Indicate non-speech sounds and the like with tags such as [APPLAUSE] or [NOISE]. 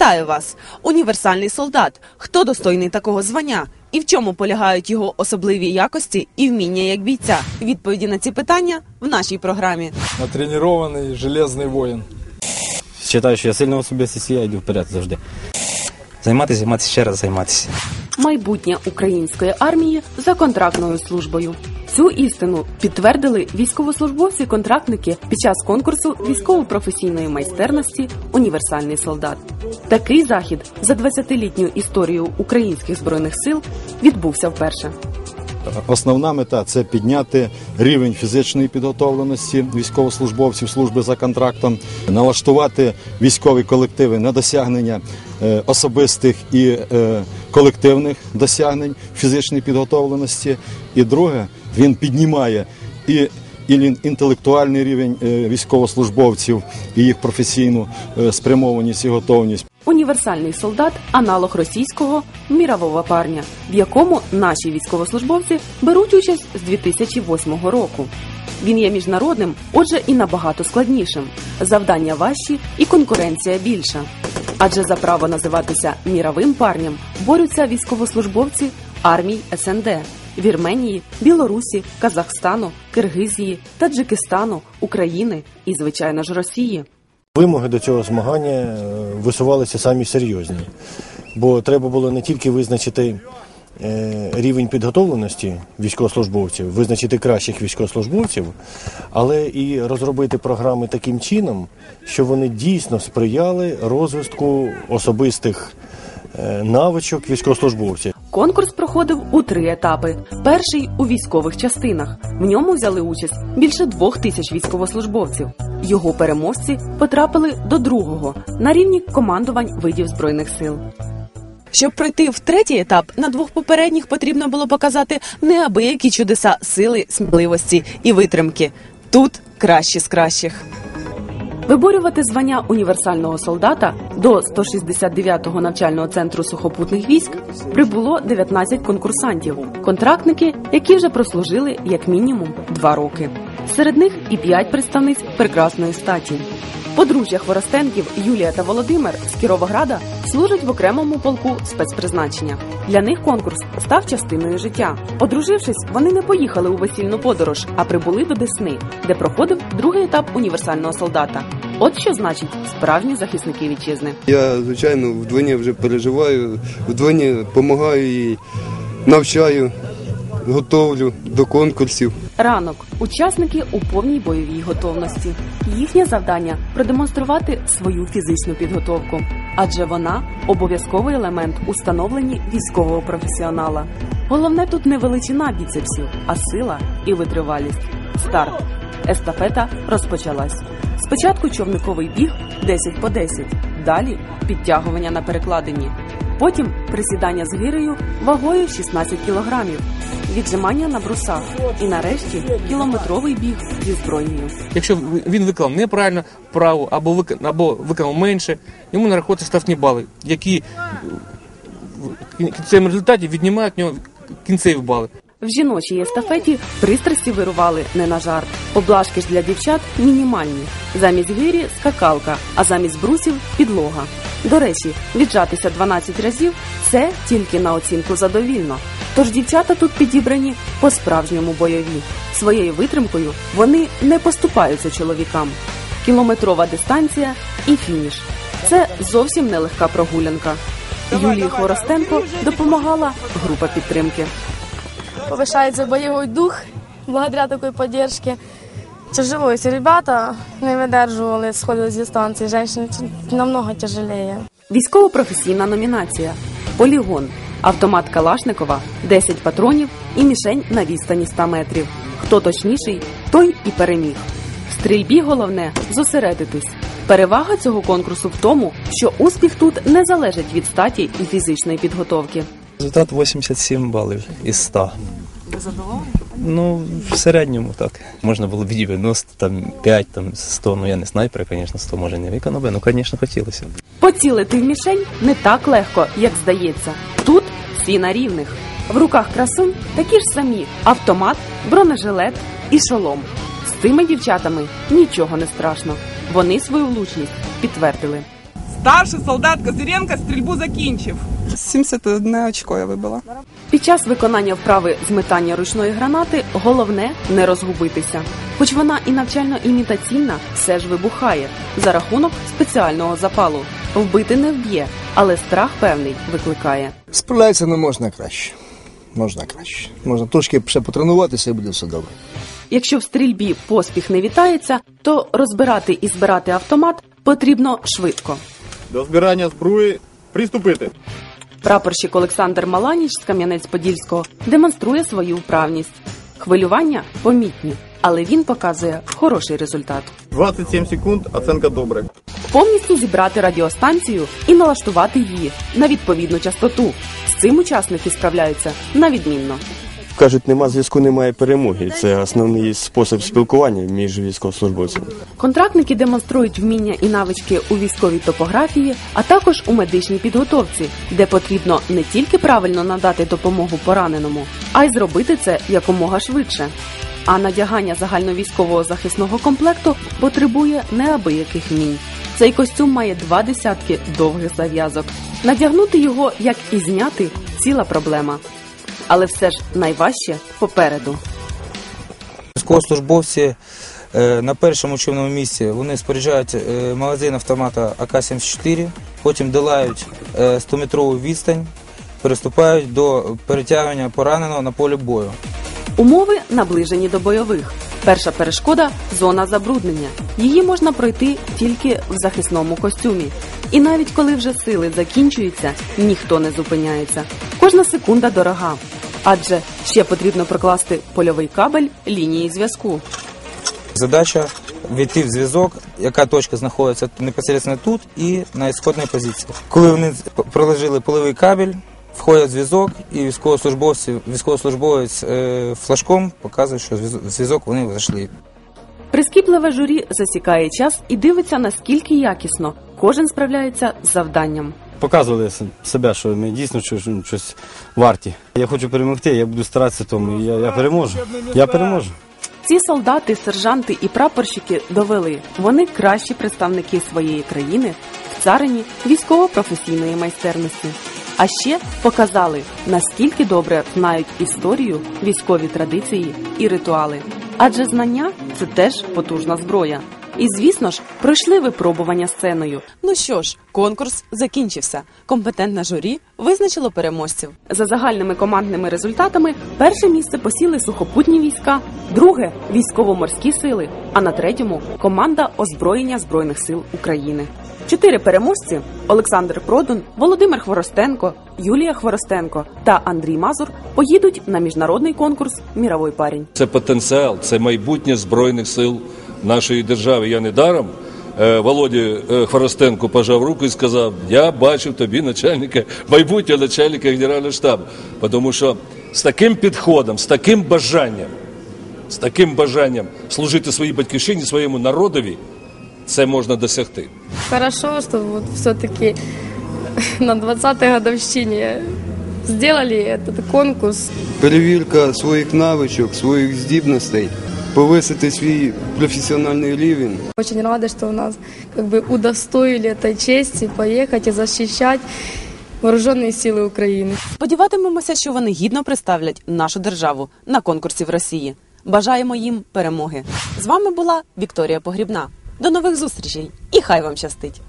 Вітаю вас! Універсальний солдат. Хто достойний такого звання? І в чому полягають його особливі якості і вміння як бійця? Відповіді на ці питання в нашій програмі. Натренированный железный воин. Вважаю, що я сильна особистість, і я йду вперед завжди. Займатися, займатися, ще раз займатися. майбутнє української армії за контрактною службою. Цю істину підтвердили військовослужбовці-контрактники під час конкурсу військово-професійної майстерності Універсальний солдат. Такий захід за 20-літню історію українських збройних сил відбувся вперше. Основна мета це підняти рівень фізичної підготовленості військовослужбовців служби за контрактом, налаштувати військові колективи на досягнення е, особистих і е, колективних досягнень фізичної підготовленості. І друге, він піднімає і і інтелектуальний рівень е, військовослужбовців і їх професійну е, спрямованість і готовність. Універсальний солдат аналог російського мірового парня, в якому наші військовослужбовці беруть участь з 2008 року. Він є міжнародним, отже, і набагато складнішим. Завдання важчі і конкуренція більша. Адже за право називатися міровим парнем борються військовослужбовці армій СНД Вірменії, Білорусі, Казахстану, Киргизії, Таджикистану, України і, звичайно ж, Росії. Вимоги до цього змагання е, висувалися самі серйозні, бо треба було не тільки визначити е, рівень підготовленості військовослужбовців, визначити кращих військовослужбовців, але і розробити програми таким чином, що вони дійсно сприяли розвитку особистих е, навичок військовослужбовців. Конкурс проходив у три етапи. Перший у військових частинах. В ньому взяли участь більше двох тисяч військовослужбовців. Його переможці потрапили до другого на рівні командувань видів збройних сил. Щоб пройти в третій етап, на двох попередніх потрібно було показати неабиякі чудеса сили, сміливості і витримки. Тут кращі з кращих. Виборювати звання універсального солдата до 169-го навчального центру сухопутних військ прибуло 19 конкурсантів, контрактники, які вже прослужили як мінімум два роки. Серед них і п'ять представниць прекрасної статі. Подружжя Хворостенків Юлія та Володимир з Кіровограда служать в окремому полку спецпризначення. Для них конкурс став частиною життя. Одружившись, вони не поїхали у весільну подорож, а прибули до Десни, де проходив другий етап універсального солдата. От що значить справжні захисники вітчизни. Я, звичайно, вдвоє вже переживаю, вдвоє допомагаю їй, навчаю, готовлю до конкурсів. Ранок учасники у повній бойовій готовності. Їхнє завдання продемонструвати свою фізичну підготовку, адже вона обов'язковий елемент у становленні військового професіонала. Головне тут не величина біцепсів, а сила і витривалість. Старт. Естафета розпочалась. Спочатку човниковий біг 10 по 10, далі підтягування на перекладині. Потім присідання з гирею вагою 16 кілограмів, віджимання на брусах і нарешті кілометровий біг зі зброєю. Якщо він виконав неправильно право або виконав, або виконав менше, йому нараховуються штрафні бали, які в кінцевому результаті віднімають нього кінцеві бали. В жіночій естафеті пристрасті вирували не на жарт. Поблажки ж для дівчат мінімальні. Замість гирі скакалка, а замість брусів підлога. До речі, віджатися 12 разів це тільки на оцінку задовільно. Тож дівчата тут підібрані по-справжньому бойові. Своєю витримкою вони не поступаються чоловікам. Кілометрова дистанція і фініш. Це зовсім нелегка прогулянка. Юлії Хворостенко допомагала група підтримки повышается боевой дух благодаря такой поддержке. Тяжело, если ребята не выдерживали, сходили с дистанции, женщины намного тяжелее. Військово-професійна номінація Полігон. Автомат Калашникова, 10 патронів і мішень на відстані 100 метрів. Хто точніший, той і переміг. В стрільбі головне зосередитись. Перевага цього конкурсу в тому, що успіх тут не залежить від статі і фізичної підготовки. Результат 87 балів із 100. Ви задоволені? Ну, в середньому так. Можна було б 90, там 5, там 100, ну я не снайпер, звісно, 100 може не виконав би, ну, звісно, хотілося. Поцілити в мішень не так легко, як здається. Тут всі на рівних. В руках красунь такі ж самі автомат, бронежилет і шолом. З цими дівчатами нічого не страшно. Вони свою влучність підтвердили. Старший солдат Козиренко стрільбу закінчив. 71 очко я вибила. Під час виконання вправи з метання ручної гранати головне не розгубитися. Хоч вона і навчально-імітаційна, все ж вибухає за рахунок спеціального запалу. Вбити не вб'є, але страх певний викликає. Справляється не можна краще. Можна краще. Можна трошки ще потренуватися і буде все добре. Якщо в стрільбі поспіх не вітається, то розбирати і збирати автомат потрібно швидко. До збирання зброї приступити. Прапорщик Олександр Маланіч з Кам'янець-Подільського демонструє свою вправність. Хвилювання помітні, але він показує хороший результат. 27 секунд, оценка добре. Повністю зібрати радіостанцію і налаштувати її на відповідну частоту. З цим учасники справляються на відмінно. Кажуть, нема зв'язку, немає перемоги. Це основний спосіб спілкування між військовослужбовцями. Контрактники демонструють вміння і навички у військовій топографії, а також у медичній підготовці, де потрібно не тільки правильно надати допомогу пораненому, а й зробити це якомога швидше. А надягання загальновійськового захисного комплекту потребує неабияких вмінь. Цей костюм має два десятки довгих зав'язок. Надягнути його, як і зняти, ціла проблема. Але все ж найважче попереду. Військовослужбовці е, на першому учебному місці вони споряджають е, магазин автомата АК-74, потім долають е, 100-метрову відстань, переступають до перетягування пораненого на полі бою. Умови наближені до бойових. Перша перешкода зона забруднення. Її можна пройти тільки в захисному костюмі. І навіть коли вже сили закінчуються, ніхто не зупиняється. Кожна секунда дорога. Адже ще потрібно прокласти польовий кабель лінії зв'язку. Задача війти в зв'язок, яка точка знаходиться непосередньо тут і на ісходній позиції. Коли вони проложили половий кабель, входять в зв'язок, і військовослужбовці, військовослужбовець е, флажком показує, що зв'язок вони зайшли. Прискіпливе журі засікає час і дивиться, наскільки якісно кожен справляється з завданням. Показували себе, що ми дійсно щось, щось варті. Я хочу перемогти, я буду старатися тому. Я, я переможу. Я переможу. Ці солдати, сержанти і прапорщики довели, вони кращі представники своєї країни в царині військово-професійної майстерності. А ще показали, наскільки добре знають історію, військові традиції і ритуали. Адже знання це теж потужна зброя. І звісно ж, пройшли випробування сценою. Ну що ж, конкурс закінчився. Компетентне журі визначило переможців. За загальними командними результатами перше місце посіли сухопутні війська, друге військово-морські сили, а на третьому команда озброєння збройних сил України. Чотири переможці: Олександр Продун, Володимир Хворостенко, Юлія Хворостенко та Андрій Мазур поїдуть на міжнародний конкурс Міровий парень. Це потенціал, це майбутнє збройних сил нашої держави. Я недаром е, Володі е, Хворостенко пожав руку і сказав: Я бачив тобі начальника, майбутнього начальника генерального штабу. Тому що з таким підходом, з таким бажанням, з таким бажанням служити своїй батьківщині, своєму народові, це можна досягти. Хорошо, что вот все-таки [LAUGHS] на 20-й годовщине сделали этот конкурс. Перевірка своїх навичок, своїх здібностей, повисити свій професіональний рівень. Очень рада, что у нас как бы удостоили этой чести поехать и защищать вооруженные силы Украины. Сподіватимемося, що вони гідно представлять нашу державу на конкурсі в Росії. Бажаємо їм перемоги. З вами була Вікторія Погрібна. До нових зустрічей і хай вам щастить!